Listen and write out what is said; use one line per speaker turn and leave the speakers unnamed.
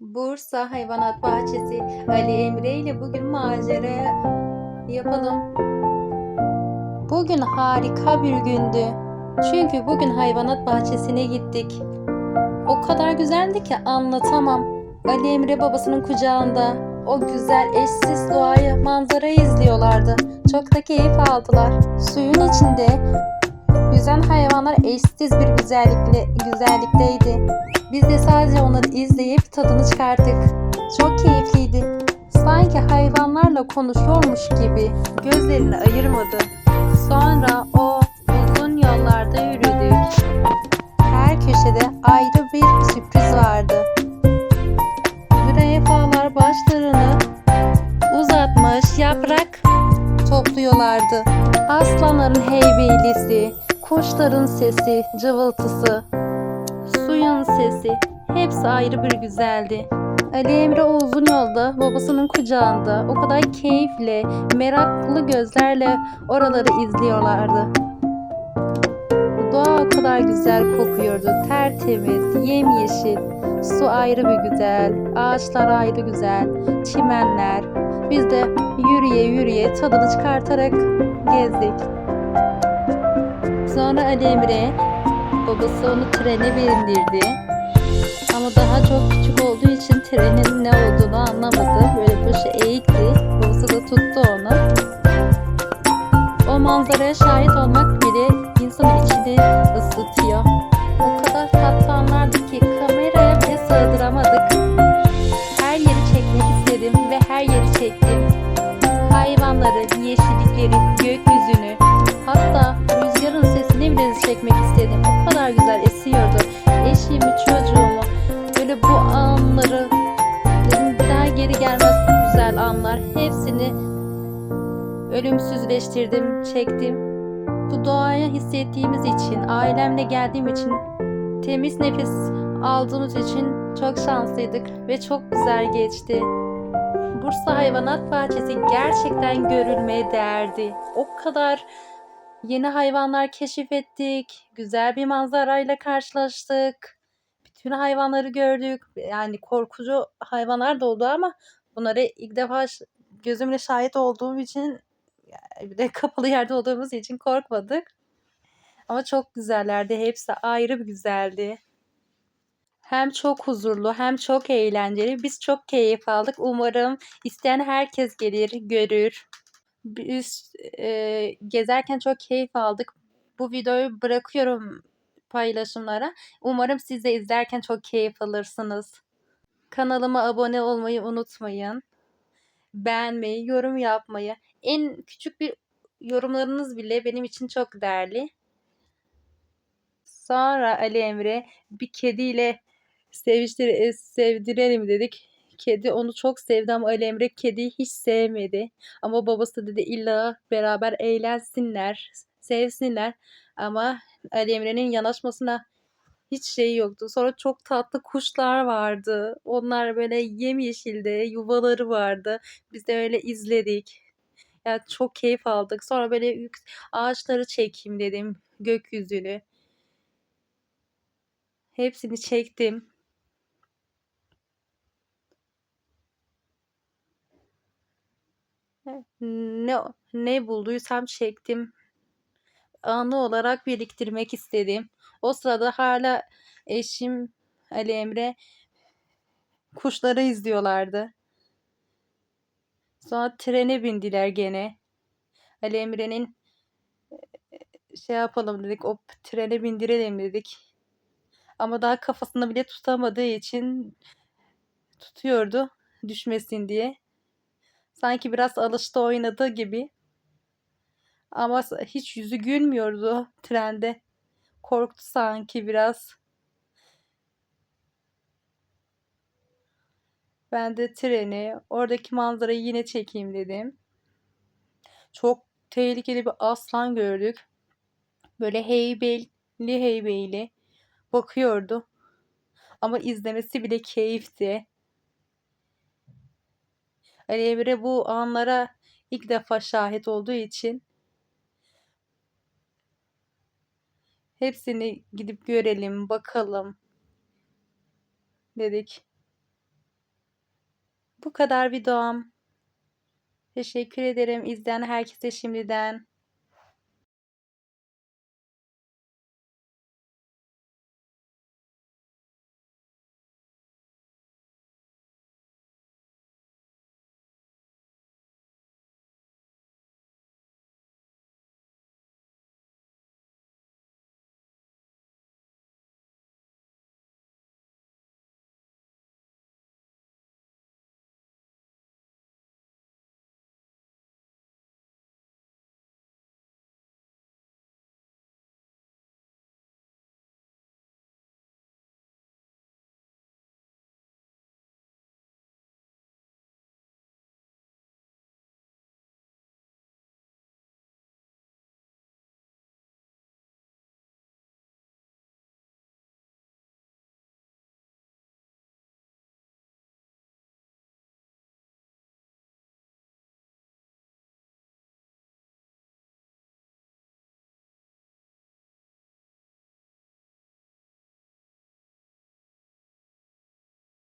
Bursa Hayvanat Bahçesi Ali Emre ile bugün macera yapalım. Bugün harika bir gündü. Çünkü bugün hayvanat bahçesine gittik. O kadar güzeldi ki anlatamam. Ali Emre babasının kucağında o güzel eşsiz doğayı, manzarayı izliyorlardı. Çok da keyif aldılar. Suyun içinde hayvanlar eşsiz bir güzellikle güzellikteydi. Biz de sadece onları izleyip tadını çıkarttık. Çok keyifliydi. Sanki hayvanlarla konuşuyormuş gibi gözlerini ayırmadı. Sonra o uzun yollarda yürüdük. Her köşede ayrı bir sürpriz vardı. Zürafalar başlarını uzatmış yaprak topluyorlardı. Aslanların heybeylisi, kuşların sesi, cıvıltısı, suyun sesi hepsi ayrı bir güzeldi. Ali Emre o uzun yolda babasının kucağında o kadar keyifle, meraklı gözlerle oraları izliyorlardı. Doğa o kadar güzel kokuyordu. Tertemiz, yemyeşil. Su ayrı bir güzel, ağaçlar ayrı güzel, çimenler. Biz de yürüye yürüye tadını çıkartarak gezdik. Sonra Ali Emre babası onu trene bindirdi. Ama daha çok küçük olduğu için trenin ne olduğunu anlamadı. Böyle başı eğikti. Babası da tuttu onu. O manzaraya şahit olmak ölümsüzleştirdim, çektim. Bu doğaya hissettiğimiz için, ailemle geldiğim için, temiz nefes aldığımız için çok şanslıydık ve çok güzel geçti. Bursa Hayvanat Bahçesi gerçekten görülmeye değerdi. O kadar yeni hayvanlar keşfettik, güzel bir manzarayla karşılaştık. Bütün hayvanları gördük. Yani korkucu hayvanlar da oldu ama bunları ilk defa gözümle şahit olduğum için bir de kapalı yerde olduğumuz için korkmadık. Ama çok güzellerdi. Hepsi ayrı bir güzeldi. Hem çok huzurlu hem çok eğlenceli. Biz çok keyif aldık. Umarım isteyen herkes gelir, görür. Biz e, gezerken çok keyif aldık. Bu videoyu bırakıyorum paylaşımlara. Umarım siz de izlerken çok keyif alırsınız. Kanalıma abone olmayı unutmayın. Beğenmeyi, yorum yapmayı. En küçük bir yorumlarınız bile benim için çok değerli. Sonra Ali Emre bir kediyle seviştir e, sevdirelim dedik. Kedi onu çok sevdi ama Ali Emre kediyi hiç sevmedi. Ama babası dedi illa beraber eğlensinler, sevsinler. Ama Ali Emre'nin yanaşmasına hiç şey yoktu. Sonra çok tatlı kuşlar vardı. Onlar böyle yemyeşilde, yuvaları vardı. Biz de öyle izledik. Ya çok keyif aldık. Sonra böyle yük- ağaçları çekeyim dedim. Gökyüzünü. Hepsini çektim. Ne ne bulduysam çektim. Anı olarak biriktirmek istedim. O sırada hala eşim Ali Emre kuşları izliyorlardı. Sonra trene bindiler gene. Ali Emre'nin şey yapalım dedik. O trene bindirelim dedik. Ama daha kafasını bile tutamadığı için tutuyordu düşmesin diye. Sanki biraz alıştı oynadığı gibi. Ama hiç yüzü gülmüyordu trende. Korktu sanki biraz. Ben de treni, oradaki manzarayı yine çekeyim dedim. Çok tehlikeli bir aslan gördük. Böyle heybeli heybeli bakıyordu. Ama izlemesi bile keyifti. Ali Emre bu anlara ilk defa şahit olduğu için Hepsini gidip görelim, bakalım dedik. Bu kadar videom. Teşekkür ederim izleyen herkese şimdiden.